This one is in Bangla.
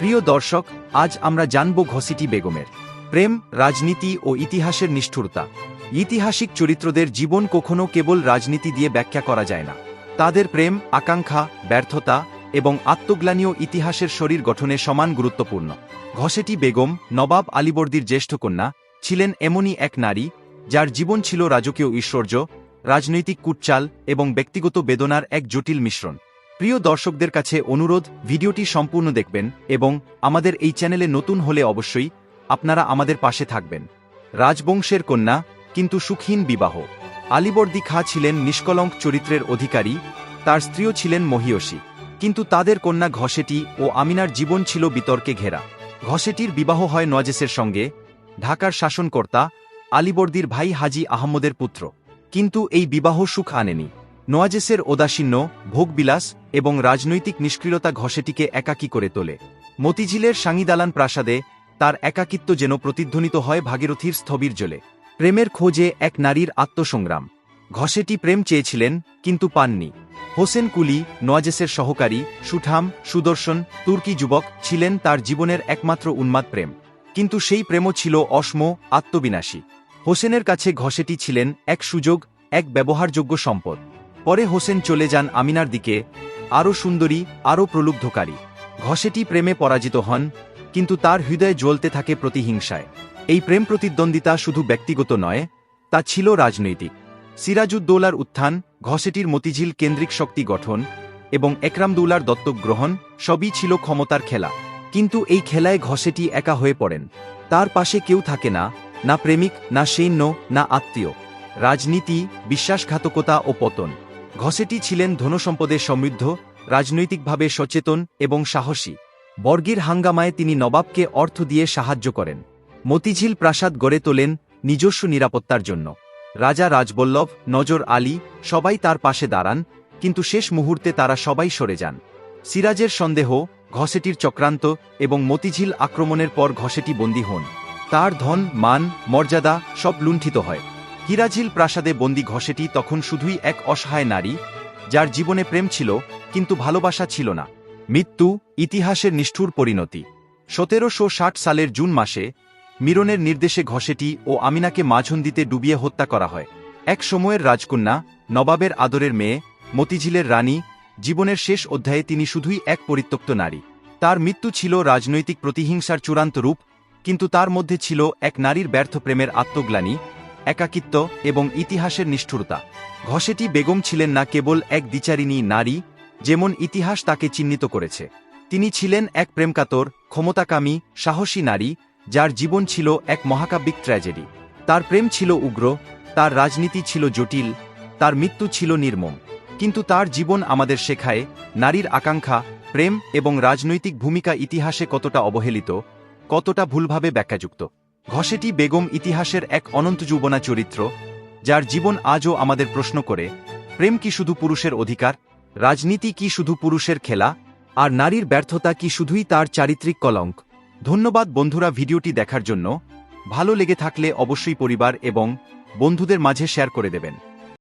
প্রিয় দর্শক, আজ আমরা জানব ঘসিটি বেগমের। প্রেম, রাজনীতি ও ইতিহাসের নিষ্ঠুরতা। ইতিহাসিক চরিত্রদের জীবন কখনো কেবল রাজনীতি দিয়ে ব্যাখ্যা করা যায় না। তাদের প্রেম, আকাঙ্ক্ষা, ব্যর্থতা এবং আত্মগ্লানীয় ইতিহাসের শরীর গঠনে সমান গুরুত্বপূর্ণ। ঘসেটি বেগম, নবাব আলীবর্দীর জ্যেষ্ঠ কন্যা, ছিলেন এমনই এক নারী যার জীবন ছিল রাজকীয় ঐশ্বর্য, রাজনৈতিক কুটচাল এবং ব্যক্তিগত বেদনার এক জটিল মিশ্রণ। প্রিয় দর্শকদের কাছে অনুরোধ, ভিডিওটি সম্পূর্ণ দেখবেন এবং আমাদের এই চ্যানেলে নতুন হলে অবশ্যই আপনারা আমাদের পাশে থাকবেন। রাজবংশের কন্যা, কিন্তু সুখহীন বিবাহ। আলিবর্দী খাঁ ছিলেন নিষ্কলঙ্ক চরিত্রের অধিকারী, তার স্ত্রীও ছিলেন মহিয়সী। কিন্তু তাদের কন্যা ঘসেটি ও আমিনার জীবন ছিল বিতর্কে ঘেরা। ঘসেটির বিবাহ হয় নজেসের সঙ্গে, ঢাকার শাসনকর্তা আলিবর্দীর ভাই হাজি আহমদের পুত্র। কিন্তু এই বিবাহ সুখ আনেনি। নোয়াজেসের ওদাসীন্য ভোগবিলাস এবং রাজনৈতিক নিষ্ক্রিয়তা ঘষেটিকে একাকী করে তোলে। মতিঝিলের সাঙ্গিদালান প্রাসাদে তার একাকিত্ব যেন প্রতিধ্বনিত হয় ভাগীরথীর স্থবির জলে। প্রেমের খোঁজে এক নারীর আত্মসংগ্রাম। ঘষেটি প্রেম চেয়েছিলেন, কিন্তু পাননি। হোসেন কুলি, নোয়াজেসের সহকারী, সুঠাম, সুদর্শন, তুর্কি যুবক ছিলেন তার জীবনের একমাত্র উন্মাদ প্রেম। কিন্তু সেই প্রেমও ছিল অস্ম, আত্মবিনাশী। হোসেনের কাছে ঘষেটি ছিলেন এক সুযোগ, এক ব্যবহারযোগ্য সম্পদ। পরে হোসেন চলে যান আমিনার দিকে, আরও সুন্দরী, আরও প্রলুব্ধকারী। ঘষেটি প্রেমে পরাজিত হন, কিন্তু তার হৃদয়ে জ্বলতে থাকে প্রতিহিংসায়। এই প্রেম প্রতিদ্বন্দ্বিতা শুধু ব্যক্তিগত নয়, তা ছিল রাজনৈতিক। সিরাজউদ্দৌলার উত্থান, ঘষেটির মতিঝিল কেন্দ্রিক শক্তি গঠন এবং একরামদৌলার দত্তক গ্রহণ সবই ছিল ক্ষমতার খেলা। কিন্তু এই খেলায় ঘষেটি একা হয়ে পড়েন। তার পাশে কেউ থাকে না না প্রেমিক, না সৈন্য, না আত্মীয়। রাজনীতি, বিশ্বাসঘাতকতা ও পতন। ঘসেটি ছিলেন ধনসম্পদে সমৃদ্ধ, রাজনৈতিকভাবে সচেতন এবং সাহসী। বর্গীর হাঙ্গামায় তিনি নবাবকে অর্থ দিয়ে সাহায্য করেন। মতিঝিল প্রাসাদ গড়ে তোলেন নিজস্ব নিরাপত্তার জন্য। রাজা রাজবল্লভ, নজর আলী সবাই তার পাশে দাঁড়ান, কিন্তু শেষ মুহূর্তে তারা সবাই সরে যান। সিরাজের সন্দেহ ঘসেটির চক্রান্ত এবং মতিঝিল আক্রমণের পর ঘসেটি বন্দী হন। তার ধন, মান, মর্যাদা সব লুণ্ঠিত হয়। হিরাঝিল প্রাসাদে বন্দী ঘষেটি তখন শুধুই এক অসহায় নারী, যার জীবনে প্রেম ছিল, কিন্তু ভালোবাসা ছিল না। মৃত্যু ইতিহাসের নিষ্ঠুর পরিণতি। সতেরোশো ষাট সালের জুন মাসে মিরনের নির্দেশে ঘষেটি ও আমিনাকে মাঝন্দিতে ডুবিয়ে হত্যা করা হয়। এক সময়ের রাজকন্যা, নবাবের আদরের মেয়ে, মতিঝিলের রানী, জীবনের শেষ অধ্যায়ে তিনি শুধুই এক পরিত্যক্ত নারী। তার মৃত্যু ছিল রাজনৈতিক প্রতিহিংসার চূড়ান্ত রূপ, কিন্তু তার মধ্যে ছিল এক নারীর ব্যর্থ প্রেমের আত্মগ্লানি একাকিত্ব এবং ইতিহাসের নিষ্ঠুরতা। ঘষেটি বেগম ছিলেন না কেবল এক দ্বিচারিণী নারী, যেমন ইতিহাস তাকে চিহ্নিত করেছে। তিনি ছিলেন এক প্রেমকাতর, ক্ষমতাকামী, সাহসী নারী, যার জীবন ছিল এক মহাকাব্যিক ট্র্যাজেডি। তার প্রেম ছিল উগ্র, তার রাজনীতি ছিল জটিল, তার মৃত্যু ছিল নির্মম। কিন্তু তার জীবন আমাদের শেখায়, নারীর আকাঙ্ক্ষা, প্রেম এবং রাজনৈতিক ভূমিকা ইতিহাসে কতটা অবহেলিত, কতটা ভুলভাবে ব্যাখ্যাযুক্ত। ঘষেটি বেগম ইতিহাসের এক অনন্ত যুবনা চরিত্র, যার জীবন আজও আমাদের প্রশ্ন করে, প্রেম কি শুধু পুরুষের অধিকার, রাজনীতি কি শুধু পুরুষের খেলা, আর নারীর ব্যর্থতা কি শুধুই তার চারিত্রিক কলঙ্ক। ধন্যবাদ বন্ধুরা ভিডিওটি দেখার জন্য, ভালো লেগে থাকলে অবশ্যই পরিবার এবং বন্ধুদের মাঝে শেয়ার করে দেবেন।